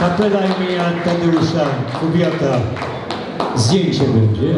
Kapela imienia Tadeusza Kubiaka. Zdjęcie będzie.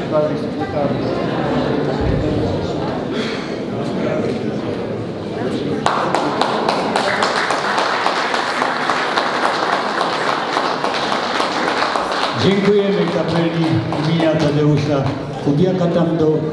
Gitarą. Dziękujemy kapeli imienia Tadeusza Kubiaka tam do